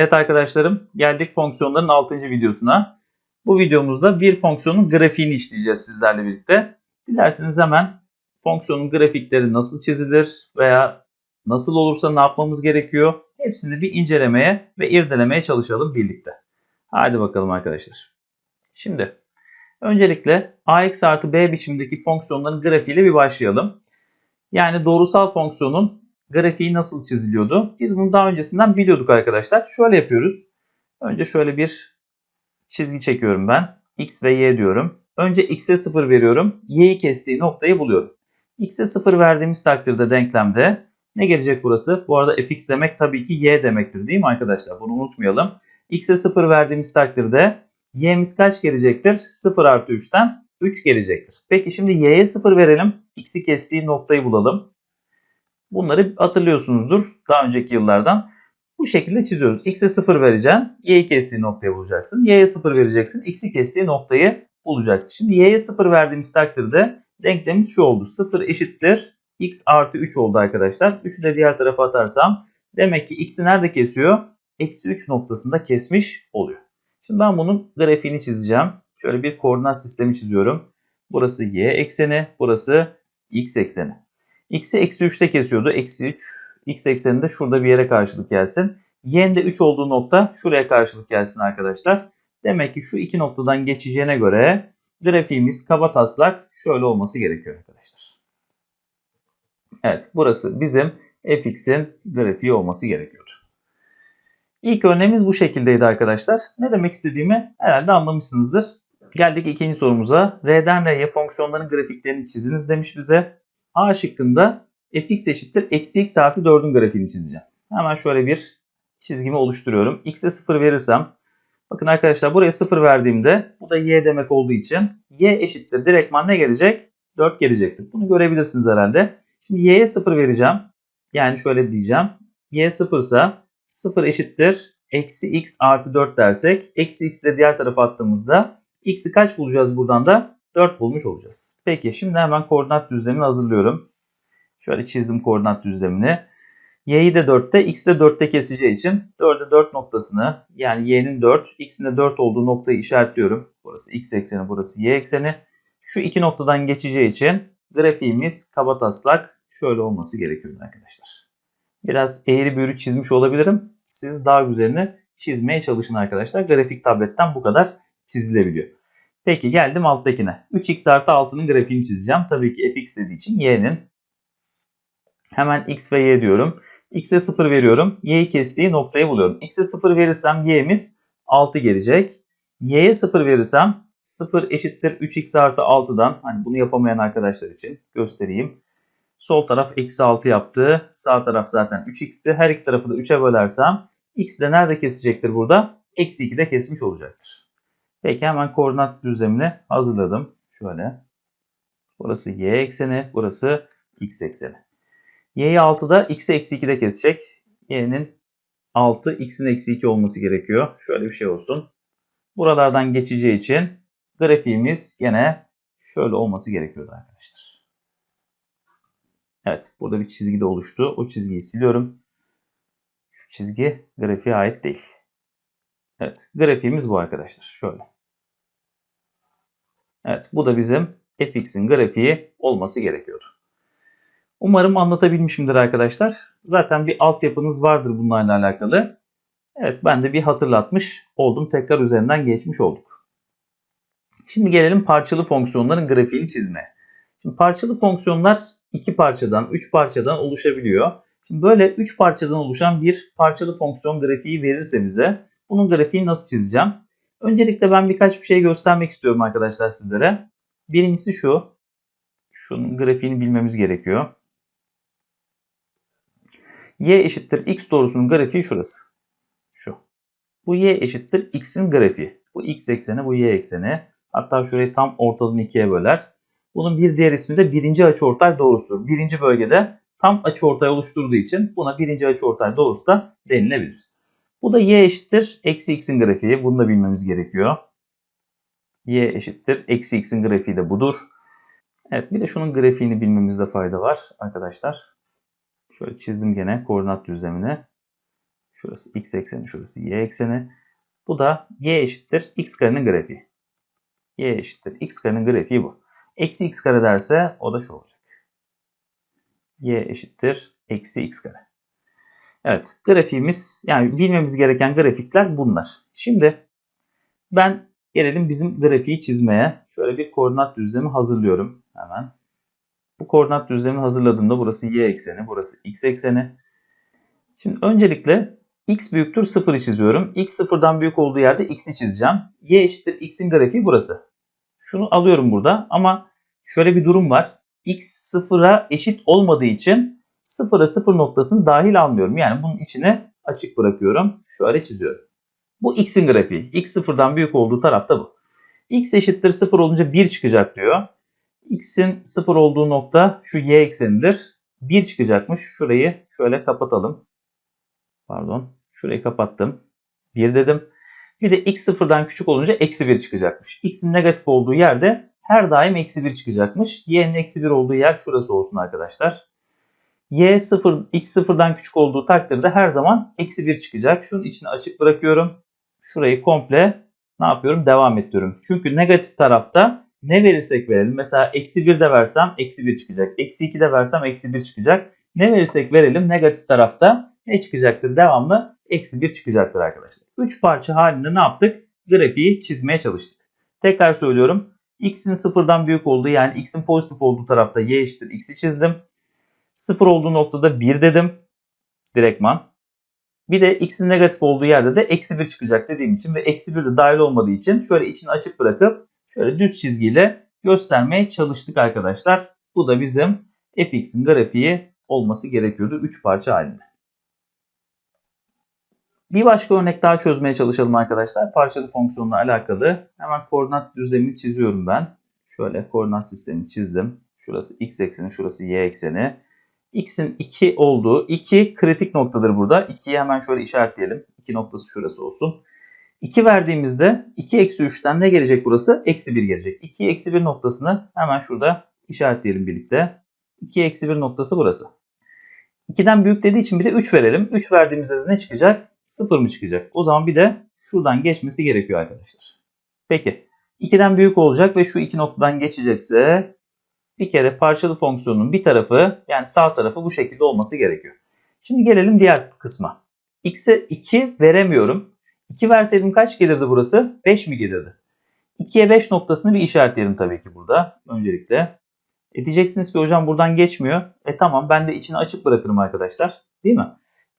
Evet arkadaşlarım geldik fonksiyonların 6. videosuna. Bu videomuzda bir fonksiyonun grafiğini işleyeceğiz sizlerle birlikte. Dilerseniz hemen fonksiyonun grafikleri nasıl çizilir veya nasıl olursa ne yapmamız gerekiyor hepsini bir incelemeye ve irdelemeye çalışalım birlikte. Hadi bakalım arkadaşlar. Şimdi öncelikle ax artı b biçimindeki fonksiyonların grafiğiyle bir başlayalım. Yani doğrusal fonksiyonun grafiği nasıl çiziliyordu? Biz bunu daha öncesinden biliyorduk arkadaşlar. Şöyle yapıyoruz. Önce şöyle bir çizgi çekiyorum ben. X ve Y diyorum. Önce X'e 0 veriyorum. Y'yi kestiği noktayı buluyorum. X'e 0 verdiğimiz takdirde denklemde ne gelecek burası? Bu arada fx demek tabii ki y demektir değil mi arkadaşlar? Bunu unutmayalım. X'e 0 verdiğimiz takdirde y'miz kaç gelecektir? 0 artı 3'ten 3 gelecektir. Peki şimdi y'ye 0 verelim. X'i kestiği noktayı bulalım. Bunları hatırlıyorsunuzdur daha önceki yıllardan. Bu şekilde çiziyoruz. X'e 0 vereceksin. Y'yi kestiği noktayı bulacaksın. Y'ye 0 vereceksin. X'i kestiği noktayı bulacaksın. Şimdi Y'ye 0 verdiğimiz takdirde denklemimiz şu oldu. 0 eşittir. X artı 3 oldu arkadaşlar. 3'ü de diğer tarafa atarsam demek ki X'i nerede kesiyor? Eksi 3 noktasında kesmiş oluyor. Şimdi ben bunun grafiğini çizeceğim. Şöyle bir koordinat sistemi çiziyorum. Burası Y ekseni, burası X ekseni. X'i eksi 3'te kesiyordu. Eksi 3. X ekseninde şurada bir yere karşılık gelsin. Y'nin de 3 olduğu nokta şuraya karşılık gelsin arkadaşlar. Demek ki şu iki noktadan geçeceğine göre grafiğimiz kaba taslak şöyle olması gerekiyor arkadaşlar. Evet burası bizim fx'in grafiği olması gerekiyordu. İlk örneğimiz bu şekildeydi arkadaşlar. Ne demek istediğimi herhalde anlamışsınızdır. Geldik ikinci sorumuza. R'den R'ye fonksiyonların grafiklerini çiziniz demiş bize. A şıkkında fx eşittir eksi x artı 4'ün grafiğini çizeceğim. Hemen şöyle bir çizgimi oluşturuyorum. x'e 0 verirsem bakın arkadaşlar buraya 0 verdiğimde bu da y demek olduğu için y eşittir direktman ne gelecek? 4 gelecektir. Bunu görebilirsiniz herhalde. Şimdi y'ye 0 vereceğim. Yani şöyle diyeceğim. y 0 ise 0 eşittir eksi x artı 4 dersek eksi x de diğer tarafa attığımızda x'i kaç bulacağız buradan da? 4 bulmuş olacağız. Peki şimdi hemen koordinat düzlemini hazırlıyorum. Şöyle çizdim koordinat düzlemini. Y'yi de 4'te, x'i de 4'te keseceği için 4'e 4 noktasını yani y'nin 4, x'in de 4 olduğu noktayı işaretliyorum. Burası x ekseni, burası y ekseni. Şu iki noktadan geçeceği için grafiğimiz kabataslak şöyle olması gerekiyor arkadaşlar. Biraz eğri büğrü çizmiş olabilirim. Siz daha güzelini çizmeye çalışın arkadaşlar. Grafik tabletten bu kadar çizilebiliyor. Peki geldim alttakine. 3x artı 6'nın grafiğini çizeceğim. Tabii ki fx dediği için y'nin. Hemen x ve y diyorum. x'e 0 veriyorum. y'yi kestiği noktayı buluyorum. x'e 0 verirsem y'miz 6 gelecek. y'ye 0 verirsem 0 eşittir 3x artı 6'dan. Hani bunu yapamayan arkadaşlar için göstereyim. Sol taraf eksi 6 yaptı. Sağ taraf zaten 3x'ti. Her iki tarafı da 3'e bölersem x de nerede kesecektir burada? Eksi 2'de kesmiş olacaktır. Peki hemen koordinat düzlemini hazırladım. Şöyle. Burası y ekseni, burası x ekseni. y'yi 6'da x'i eksi 2'de kesecek. y'nin 6, x'in eksi 2 olması gerekiyor. Şöyle bir şey olsun. Buralardan geçeceği için grafiğimiz gene şöyle olması gerekiyordu arkadaşlar. Evet burada bir çizgi de oluştu. O çizgiyi siliyorum. Şu çizgi grafiğe ait değil. Evet grafiğimiz bu arkadaşlar. Şöyle. Evet bu da bizim fx'in grafiği olması gerekiyordu. Umarım anlatabilmişimdir arkadaşlar. Zaten bir altyapınız vardır bunlarla alakalı. Evet ben de bir hatırlatmış oldum. Tekrar üzerinden geçmiş olduk. Şimdi gelelim parçalı fonksiyonların grafiğini çizmeye. Şimdi parçalı fonksiyonlar iki parçadan, üç parçadan oluşabiliyor. Şimdi böyle üç parçadan oluşan bir parçalı fonksiyon grafiği verirse bize bunun grafiğini nasıl çizeceğim? Öncelikle ben birkaç bir şey göstermek istiyorum arkadaşlar sizlere. Birincisi şu. Şunun grafiğini bilmemiz gerekiyor. Y eşittir x doğrusunun grafiği şurası. Şu. Bu y eşittir x'in grafiği. Bu x ekseni, bu y ekseni. Hatta şurayı tam ortadan ikiye böler. Bunun bir diğer ismi de birinci açıortay doğrusudur. Birinci bölgede tam açıortay oluşturduğu için buna birinci açıortay doğrusu da denilebilir. Bu da y eşittir eksi x'in grafiği. Bunu da bilmemiz gerekiyor. y eşittir eksi x'in grafiği de budur. Evet bir de şunun grafiğini bilmemizde fayda var arkadaşlar. Şöyle çizdim gene koordinat düzlemini. Şurası x ekseni, şurası y ekseni. Bu da y eşittir x karenin grafiği. y eşittir x karenin grafiği bu. Eksi x kare derse o da şu olacak. y eşittir eksi x kare. Evet grafiğimiz yani bilmemiz gereken grafikler bunlar. Şimdi ben gelelim bizim grafiği çizmeye. Şöyle bir koordinat düzlemi hazırlıyorum hemen. Bu koordinat düzlemini hazırladığımda burası y ekseni, burası x ekseni. Şimdi öncelikle x büyüktür 0'ı çiziyorum. x sıfırdan büyük olduğu yerde x'i çizeceğim. y eşittir x'in grafiği burası. Şunu alıyorum burada ama şöyle bir durum var. x sıfıra eşit olmadığı için sıfıra sıfır noktasını dahil almıyorum. Yani bunun içine açık bırakıyorum. Şöyle çiziyorum. Bu x'in grafiği. x sıfırdan büyük olduğu tarafta bu. x eşittir 0 olunca 1 çıkacak diyor. x'in 0 olduğu nokta şu y eksenidir. 1 çıkacakmış. Şurayı şöyle kapatalım. Pardon. Şurayı kapattım. 1 dedim. Bir de x sıfırdan küçük olunca eksi 1 çıkacakmış. x'in negatif olduğu yerde her daim eksi 1 çıkacakmış. y'nin eksi 1 olduğu yer şurası olsun arkadaşlar. Y 0, x sıfırdan küçük olduğu takdirde her zaman eksi 1 çıkacak. Şunun içine açık bırakıyorum. Şurayı komple ne yapıyorum? Devam ettiriyorum. Çünkü negatif tarafta ne verirsek verelim. Mesela eksi 1 de versem eksi 1 çıkacak. Eksi 2 de versem eksi 1 çıkacak. Ne verirsek verelim negatif tarafta ne çıkacaktır? Devamlı eksi 1 çıkacaktır arkadaşlar. 3 parça halinde ne yaptık? Grafiği çizmeye çalıştık. Tekrar söylüyorum. X'in sıfırdan büyük olduğu yani X'in pozitif olduğu tarafta Y eşittir X'i çizdim. Sıfır olduğu noktada 1 dedim. Direktman. Bir de X'in negatif olduğu yerde de eksi 1 çıkacak dediğim için ve eksi 1 de dahil olmadığı için şöyle içini açık bırakıp şöyle düz çizgiyle göstermeye çalıştık arkadaşlar. Bu da bizim fx'in grafiği olması gerekiyordu 3 parça halinde. Bir başka örnek daha çözmeye çalışalım arkadaşlar. Parçalı fonksiyonla alakalı. Hemen koordinat düzlemini çiziyorum ben. Şöyle koordinat sistemini çizdim. Şurası x ekseni, şurası y ekseni. X'in 2 olduğu 2 kritik noktadır burada. 2'yi hemen şöyle işaretleyelim. 2 noktası şurası olsun. 2 verdiğimizde 2 eksi 3'ten ne gelecek burası? Eksi 1 gelecek. 2 eksi 1 noktasını hemen şurada işaretleyelim birlikte. 2 eksi 1 noktası burası. 2'den büyük dediği için bir de 3 verelim. 3 verdiğimizde de ne çıkacak? 0 mı çıkacak? O zaman bir de şuradan geçmesi gerekiyor arkadaşlar. Peki 2'den büyük olacak ve şu iki noktadan geçecekse bir kere parçalı fonksiyonun bir tarafı yani sağ tarafı bu şekilde olması gerekiyor. Şimdi gelelim diğer kısma. X'e 2 veremiyorum. 2 verseydim kaç gelirdi burası? 5 mi gelirdi? 2'ye 5 noktasını bir işaretleyelim tabii ki burada öncelikle. E diyeceksiniz ki hocam buradan geçmiyor. E tamam ben de içini açık bırakırım arkadaşlar. Değil mi?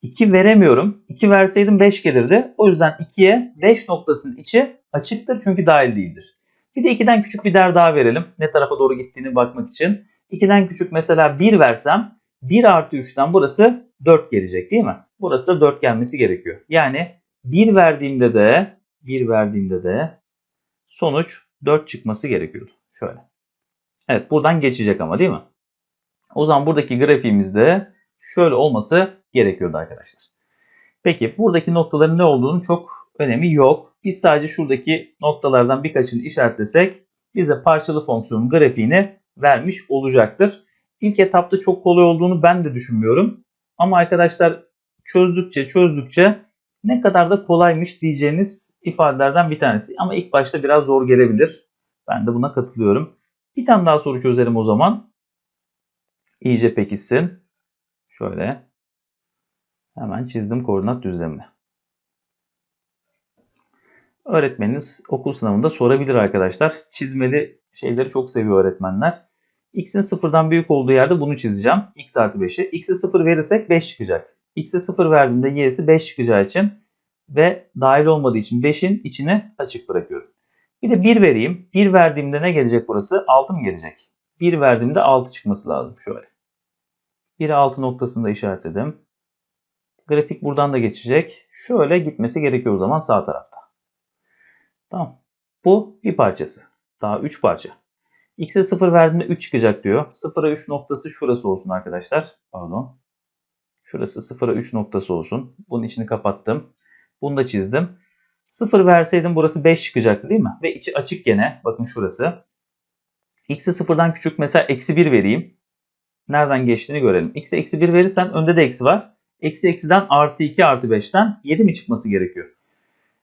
2 veremiyorum. 2 verseydim 5 gelirdi. O yüzden 2'ye 5 noktasının içi açıktır çünkü dahil değildir. Bir de 2'den küçük bir değer daha verelim. Ne tarafa doğru gittiğini bakmak için. 2'den küçük mesela 1 versem 1 artı 3'ten burası 4 gelecek değil mi? Burası da 4 gelmesi gerekiyor. Yani 1 verdiğimde de 1 verdiğimde de sonuç 4 çıkması gerekiyordu. Şöyle. Evet buradan geçecek ama değil mi? O zaman buradaki grafiğimizde şöyle olması gerekiyordu arkadaşlar. Peki buradaki noktaların ne olduğunun çok önemi yok. Biz sadece şuradaki noktalardan birkaçını işaretlesek bize parçalı fonksiyonun grafiğini vermiş olacaktır. İlk etapta çok kolay olduğunu ben de düşünmüyorum. Ama arkadaşlar çözdükçe çözdükçe ne kadar da kolaymış diyeceğiniz ifadelerden bir tanesi. Ama ilk başta biraz zor gelebilir. Ben de buna katılıyorum. Bir tane daha soru çözelim o zaman. İyice pekişsin. Şöyle. Hemen çizdim koordinat düzlemini. Öğretmeniniz okul sınavında sorabilir arkadaşlar. Çizmeli şeyleri çok seviyor öğretmenler. X'in sıfırdan büyük olduğu yerde bunu çizeceğim. X artı 5'i. X'e 0 verirsek 5 çıkacak. X'e 0 verdiğimde Y'si 5 çıkacağı için ve dahil olmadığı için 5'in içini açık bırakıyorum. Bir de 1 vereyim. 1 verdiğimde ne gelecek burası? 6 mı gelecek? 1 verdiğimde 6 çıkması lazım. Şöyle. 1'e 6 noktasını da işaretledim. Grafik buradan da geçecek. Şöyle gitmesi gerekiyor o zaman sağ tarafta. Tamam. Bu bir parçası. Daha 3 parça. X'e 0 verdiğinde 3 çıkacak diyor. 0'a 3 noktası şurası olsun arkadaşlar. Pardon. Şurası 0'a 3 noktası olsun. Bunun içini kapattım. Bunu da çizdim. 0 verseydim burası 5 çıkacaktı değil mi? Ve içi açık gene. Bakın şurası. X'e 0'dan küçük mesela eksi 1 vereyim. Nereden geçtiğini görelim. X'e eksi 1 verirsen önde de eksi var. Eksi eksiden artı 2 artı 5'ten 7 mi çıkması gerekiyor?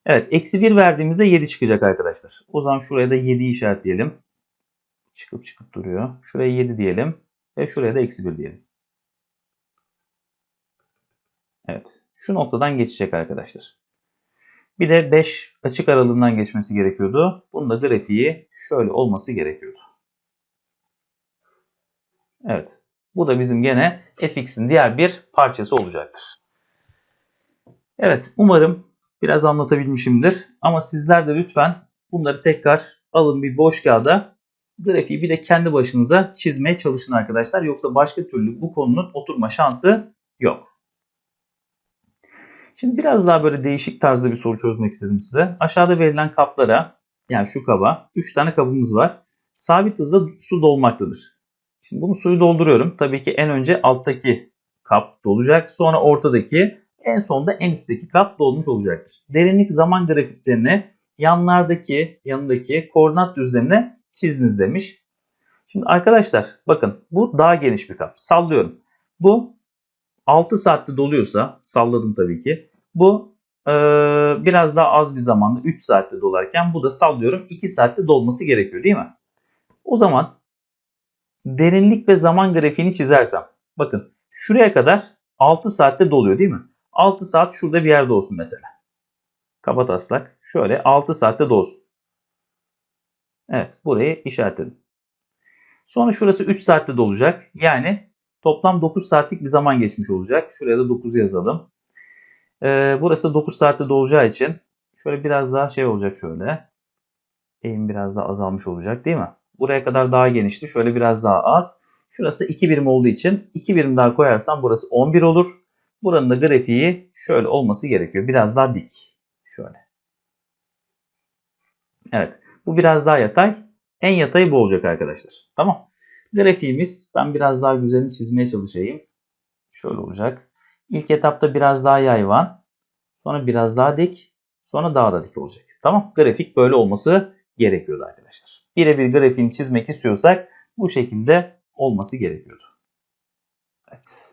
Evet. Eksi 1 verdiğimizde 7 çıkacak arkadaşlar. O zaman şuraya da 7 işaretleyelim. Çıkıp çıkıp duruyor. Şuraya 7 diyelim. Ve şuraya da eksi 1 diyelim. Evet. Şu noktadan geçecek arkadaşlar. Bir de 5 açık aralığından geçmesi gerekiyordu. Bunun da grafiği şöyle olması gerekiyordu. Evet. Bu da bizim gene fx'in diğer bir parçası olacaktır. Evet. Umarım biraz anlatabilmişimdir. Ama sizler de lütfen bunları tekrar alın bir boş kağıda grafiği bir de kendi başınıza çizmeye çalışın arkadaşlar. Yoksa başka türlü bu konunun oturma şansı yok. Şimdi biraz daha böyle değişik tarzda bir soru çözmek istedim size. Aşağıda verilen kaplara yani şu kaba 3 tane kabımız var. Sabit hızla su dolmaktadır. Şimdi bunu suyu dolduruyorum. Tabii ki en önce alttaki kap dolacak. Sonra ortadaki en sonda en üstteki kap dolmuş olacaktır. Derinlik zaman grafiklerini yanlardaki yanındaki koordinat düzlemine çiziniz demiş. Şimdi arkadaşlar bakın bu daha geniş bir kap. Sallıyorum. Bu 6 saatte doluyorsa salladım tabii ki. Bu e, biraz daha az bir zamanda 3 saatte dolarken bu da sallıyorum 2 saatte dolması gerekiyor değil mi? O zaman derinlik ve zaman grafiğini çizersem bakın şuraya kadar 6 saatte doluyor değil mi? 6 saat şurada bir yerde olsun mesela. Kaba taslak şöyle 6 saatte dolsun. Evet burayı işaretledim. Sonra şurası 3 saatte dolacak. Yani toplam 9 saatlik bir zaman geçmiş olacak. Şuraya da 9'u yazalım. Ee, burası 9 saatte dolacağı için şöyle biraz daha şey olacak şöyle. Eğim biraz daha azalmış olacak değil mi? Buraya kadar daha genişti. Şöyle biraz daha az. Şurası da 2 birim olduğu için 2 birim daha koyarsam burası 11 olur. Buranın da grafiği şöyle olması gerekiyor. Biraz daha dik. Şöyle. Evet. Bu biraz daha yatay. En yatayı bu olacak arkadaşlar. Tamam. Grafiğimiz ben biraz daha güzelini çizmeye çalışayım. Şöyle olacak. İlk etapta biraz daha yayvan. Sonra biraz daha dik. Sonra daha da dik olacak. Tamam. Grafik böyle olması gerekiyordu arkadaşlar. Birebir grafiğini çizmek istiyorsak bu şekilde olması gerekiyordu. Evet.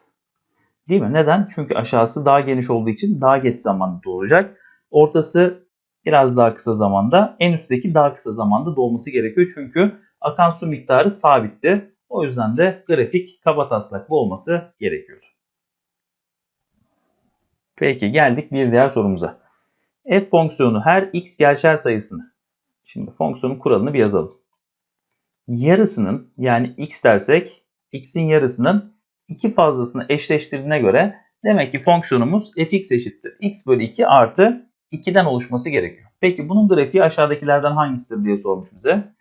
Değil mi? Neden? Çünkü aşağısı daha geniş olduğu için daha geç zamanda olacak. Ortası biraz daha kısa zamanda, en üstteki daha kısa zamanda dolması gerekiyor. Çünkü akan su miktarı sabitti. O yüzden de grafik kaba taslaklı olması gerekiyordu. Peki geldik bir diğer sorumuza. F fonksiyonu her x gerçel sayısını. Şimdi fonksiyonun kuralını bir yazalım. Yarısının yani x dersek x'in yarısının iki fazlasını eşleştirdiğine göre demek ki fonksiyonumuz fx eşittir. x bölü 2 artı 2'den oluşması gerekiyor. Peki bunun grafiği aşağıdakilerden hangisidir diye sormuş bize.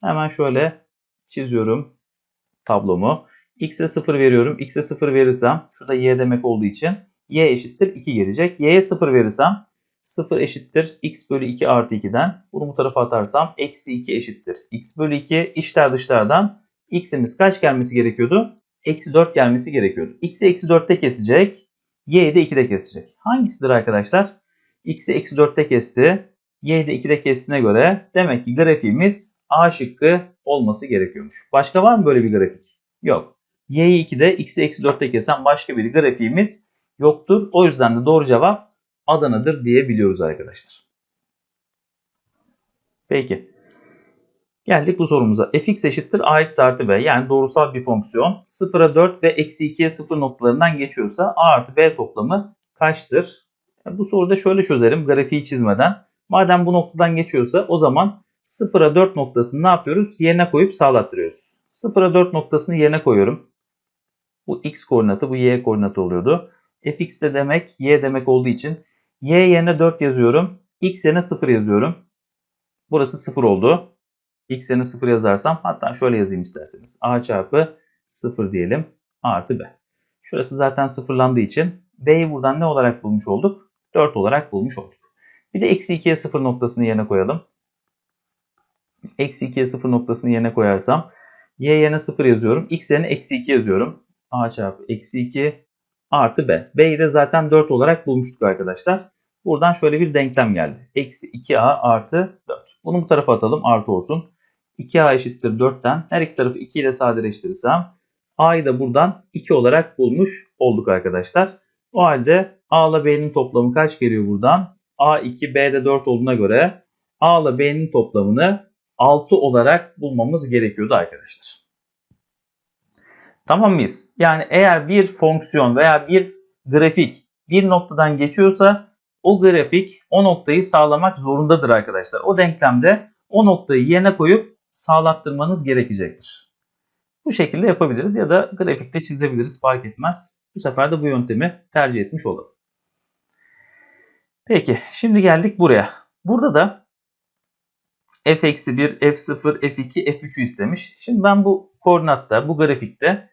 Hemen şöyle çiziyorum tablomu. X'e 0 veriyorum. X'e 0 verirsem şurada y demek olduğu için y eşittir 2 gelecek. Y'ye 0 verirsem 0 eşittir x bölü 2 artı 2'den. Bunu bu tarafa atarsam eksi 2 eşittir x bölü 2 içler dışlardan x'imiz kaç gelmesi gerekiyordu? Eksi 4 gelmesi gerekiyordu. x'i eksi 4'te kesecek. y'yi de 2'de kesecek. Hangisidir arkadaşlar? x'i eksi 4'te kesti. y'yi de 2'de kestiğine göre demek ki grafiğimiz A şıkkı olması gerekiyormuş. Başka var mı böyle bir grafik? Yok. y'yi 2'de x'i eksi 4'te kesen başka bir grafiğimiz yoktur. O yüzden de doğru cevap Adana'dır diyebiliyoruz arkadaşlar. Peki. Geldik bu sorumuza. fx eşittir ax artı b yani doğrusal bir fonksiyon 0'a 4 ve eksi 2'ye 0 noktalarından geçiyorsa a artı b toplamı kaçtır? Bu soruda şöyle çözerim grafiği çizmeden. Madem bu noktadan geçiyorsa o zaman 0'a 4 noktasını ne yapıyoruz? Yerine koyup sağlattırıyoruz. 0'a 4 noktasını yerine koyuyorum. Bu x koordinatı bu y koordinatı oluyordu. fx de demek y demek olduğu için y yerine 4 yazıyorum. x yerine 0 yazıyorum. Burası 0 oldu. X yerine 0 yazarsam hatta şöyle yazayım isterseniz. a çarpı 0 diyelim artı b. Şurası zaten sıfırlandığı için b'yi buradan ne olarak bulmuş olduk? 4 olarak bulmuş olduk. Bir de eksi 2'ye 0 noktasını yerine koyalım. Eksi 2'ye 0 noktasını yerine koyarsam y yerine 0 yazıyorum. x yerine eksi 2 yazıyorum. a çarpı eksi 2 artı b. b'yi de zaten 4 olarak bulmuştuk arkadaşlar. Buradan şöyle bir denklem geldi. Eksi 2a artı 4. Bunu bu tarafa atalım artı olsun. 2a eşittir 4'ten her iki tarafı 2 ile sadeleştirirsem a'yı da buradan 2 olarak bulmuş olduk arkadaşlar. O halde A ile B'nin toplamı kaç geliyor buradan? A2 B'de 4 olduğuna göre A ile B'nin toplamını 6 olarak bulmamız gerekiyordu arkadaşlar. Tamam mıyız? Yani eğer bir fonksiyon veya bir grafik bir noktadan geçiyorsa o grafik o noktayı sağlamak zorundadır arkadaşlar. O denklemde o noktayı yerine koyup sağlattırmanız gerekecektir. Bu şekilde yapabiliriz ya da grafikte çizebiliriz fark etmez. Bu sefer de bu yöntemi tercih etmiş olalım. Peki şimdi geldik buraya. Burada da f-1, f0, f2, f3'ü istemiş. Şimdi ben bu koordinatta, bu grafikte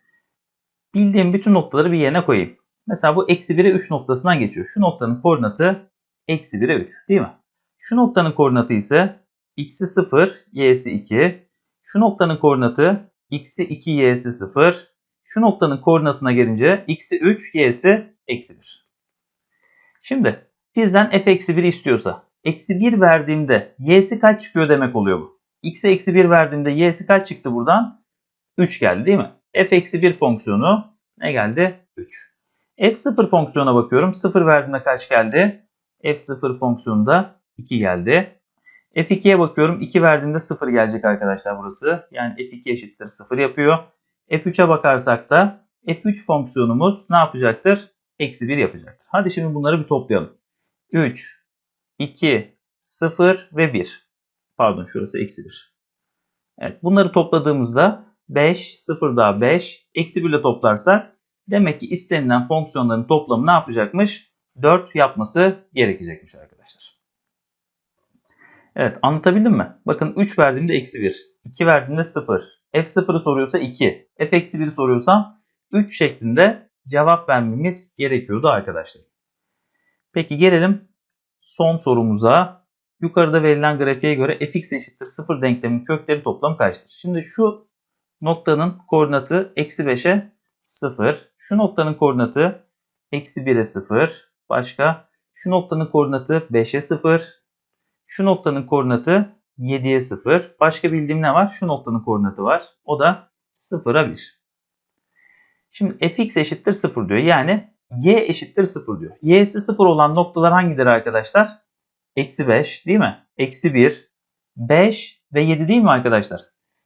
bildiğim bütün noktaları bir yerine koyayım. Mesela bu eksi 1'e 3 noktasından geçiyor. Şu noktanın koordinatı eksi 1'e 3 değil mi? Şu noktanın koordinatı ise x'i 0, y'si 2. Şu noktanın koordinatı x'i 2, y'si 0. Şu noktanın koordinatına gelince x'i 3, y'si eksi 1. Şimdi bizden f eksi 1 istiyorsa eksi 1 verdiğimde y'si kaç çıkıyor demek oluyor bu. x'e eksi 1 verdiğimde y'si kaç çıktı buradan? 3 geldi değil mi? f eksi 1 fonksiyonu ne geldi? 3. f0 fonksiyona bakıyorum. 0 verdiğimde kaç geldi? f0 fonksiyonunda 2 geldi. f2'ye bakıyorum. 2 verdiğimde 0 gelecek arkadaşlar burası. Yani f2 eşittir 0 yapıyor. f3'e bakarsak da f3 fonksiyonumuz ne yapacaktır? Eksi 1 yapacaktır. Hadi şimdi bunları bir toplayalım. 3, 2, 0 ve 1. Pardon şurası eksi 1. Evet bunları topladığımızda 5, 0 daha 5, eksi 1 ile toplarsak demek ki istenilen fonksiyonların toplamı ne yapacakmış? 4 yapması gerekecekmiş arkadaşlar. Evet anlatabildim mi? Bakın 3 verdiğimde eksi 1, 2 verdiğimde 0, f0'ı soruyorsa 2, f eksi 1'i soruyorsam 3 şeklinde cevap vermemiz gerekiyordu arkadaşlar. Peki gelelim son sorumuza. Yukarıda verilen grafiğe göre fx eşittir 0 denklemin kökleri toplamı kaçtır? Şimdi şu noktanın koordinatı eksi 5'e 0. Şu noktanın koordinatı eksi 1'e 0. Başka? Şu noktanın koordinatı 5'e 0. Şu noktanın koordinatı 7'ye 0. Başka bildiğim ne var? Şu noktanın koordinatı var. O da 0'a 1. Şimdi fx eşittir 0 diyor. Yani y eşittir 0 diyor. y'si 0 olan noktalar hangileri arkadaşlar? Eksi 5 değil mi? Eksi 1, 5 ve 7 değil mi arkadaşlar?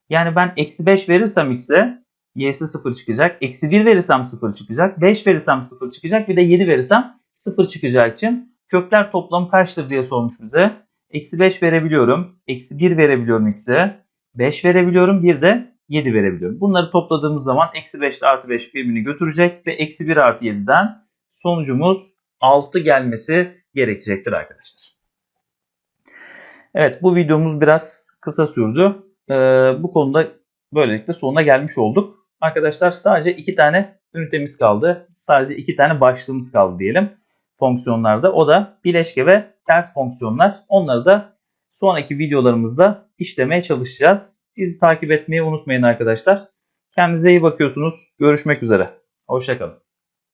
Yani ben eksi 5 verirsem x'e y'si 0 çıkacak. Eksi 1 verirsem 0 çıkacak. 5 verirsem 0 çıkacak. Bir de 7 verirsem 0 çıkacağı için kökler toplamı kaçtır diye sormuş bize. Eksi 5 verebiliyorum. Eksi 1 verebiliyorum x'e. 5 verebiliyorum. Bir de 7 verebiliyorum. Bunları topladığımız zaman eksi 5 ile artı 5 birbirini götürecek ve eksi 1 artı 7'den sonucumuz 6 gelmesi gerekecektir arkadaşlar. Evet bu videomuz biraz kısa sürdü. Ee, bu konuda böylelikle sonuna gelmiş olduk. Arkadaşlar sadece iki tane ünitemiz kaldı. Sadece iki tane başlığımız kaldı diyelim fonksiyonlarda. O da bileşke ve ters fonksiyonlar. Onları da sonraki videolarımızda işlemeye çalışacağız. Bizi takip etmeyi unutmayın arkadaşlar. Kendinize iyi bakıyorsunuz. Görüşmek üzere. Hoşçakalın.